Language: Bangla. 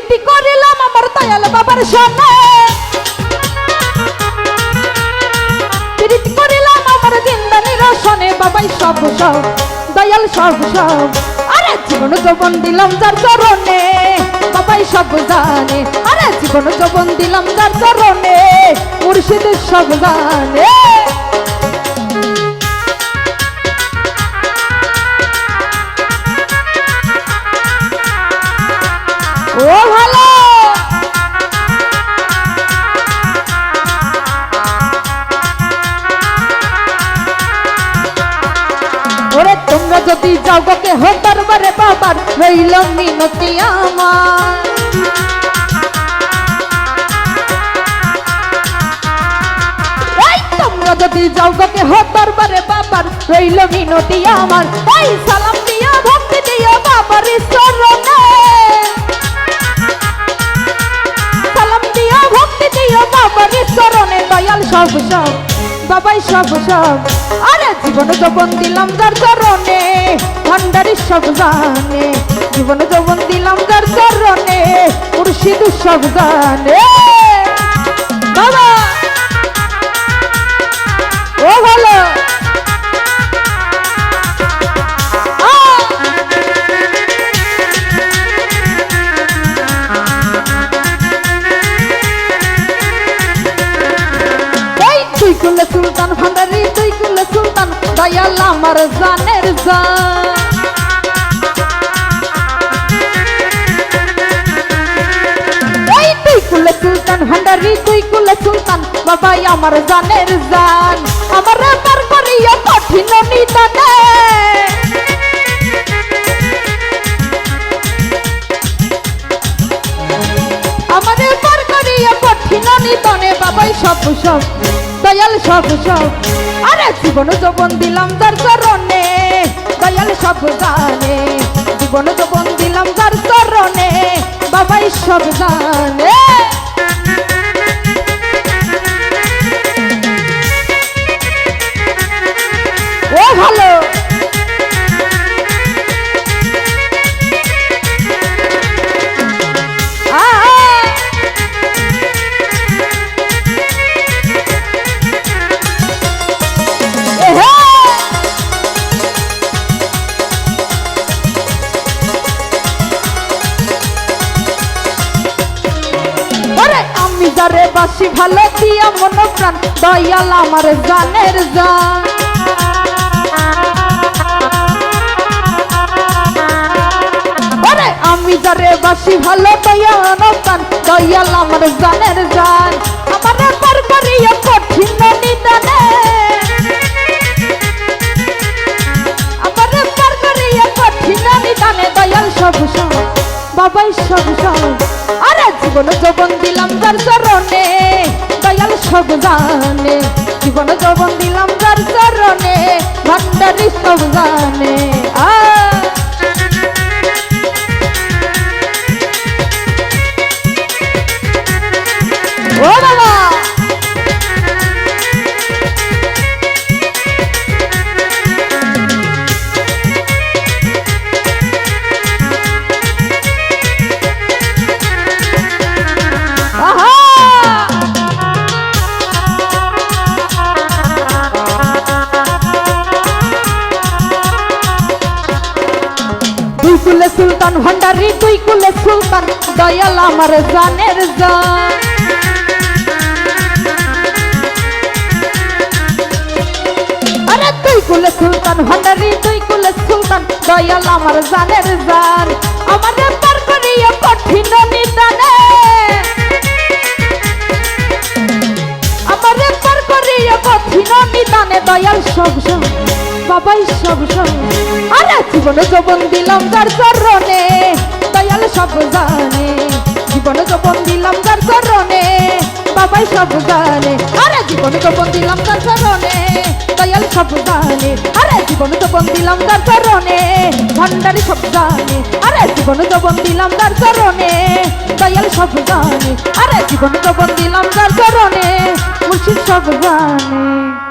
প্রীতি করিলাম আমার দয়াল বাবার সনে প্রীতি করিলাম আমার জিন্দানির সনে বাবাই সব সব দয়াল সব সব আরে জীবন যৌবন দিলাম যার চরণে, বাবাই সব জানে আরে জীবন দিলাম যার চরণে সব জানে গোকে হো দরবারে বাবার রইল মিনতি আমার। যদি যাও গোকে হো দরবারে বাবার রইল মিনতি আমার ওই সালাম দিয়া ভক্তি দিয়া বাবার চরণে সালাম দিয়া ভক্তি দিয়া বাবার চরণে দয়াল সব সব, বাবাই সব সব। আরে জীবন যৌবন দিলাম যার চরণে। সব জানে জীবন যৌবন দিলাম যার চরণে, মুর্শিদ সব জানে বাবা! ও ভালো! সুলতান ভান্ডারি, তুই কুলে সুলতান, দয়াল আমার জান। কুলে সুলতান ভান্ডারি তুই কুলে সুলতান, বাবাই আমার জানের জান। আমার পার করিয়া কঠিন নিদানে। আমাদের পার করিয়া কঠিন নিদনে, বাবাই সব সব দয়াল সব সব আরে জীবন যৌবন দিলাম যার চরণে, দয়াল সব জানে। জীবন যৌবন দিলাম যার চরণে, বাবাই সব জানে। যারে বাসি ভালো দিয়া মন প্রাণ দয়াল আমার জানের জান। আমি যারে বাসি ভালো দয়াল প্রাণ দয়াল আমার জানের জান। আমার পার করিয়া কঠিন নিদানে। আমার পার করিয়া কঠিন নিদানে, দয়াল সব বাবাই সব জীবন যৌবন দিলাম যার চরণে, দয়াল সব জানে। জীবন যৌবন দিলাম যার চরণে ভান্ডারি সব জানে। দুই কুলে সুলতান, ভান্ডারি দুই কুলে সুলতান, দয়াল আমার জানের জান। আরে তুই কুলে সুলতান, ভান্ডারি তুই কুলে সুলতান, দয়াল আমার জানের জান। আমার পার করিয়া কঠিন নিদানে। আমার পার করিয়া কঠিন নিদানে, দয়াল সব সব, বাবাই সব সব। জীবন যৌবন দিলাম যার চরণে, দয়াল সব জানে। জীবন যৌবন দিলাম যার চরণে, বাবাই সব জানে। আরে জীবন যৌবন দিলাম তার চরণে, দয়াল সব জানে। আরে জীবন যৌবন দিলাম তার চরণে, ভান্ডারি সব জানে। আরে জীবন যৌবন দিলাম তার চরণে, দয়াল সব জানে। আরে জীবন যৌবন দিলাম তার চরণে, মুর্শিদ সব জানে।